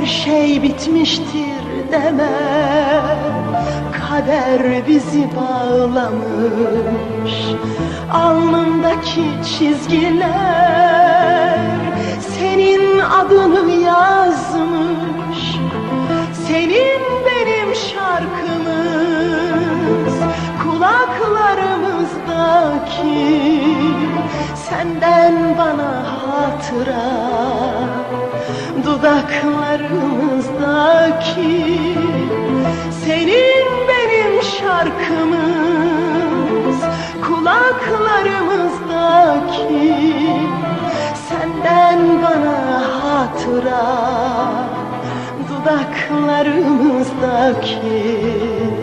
her şey bitmiştir deme. Kader bizi bağlamış. Alnımdaki çizgiler Senin adını yazmış. Senin benim şarkımız Kulaklarımızdaki Senden bana hatıra Dudaklarımızdaki Senin benim şarkımız Kulaklarımızdaki Senden bana hatıra Dudaklarımızdaki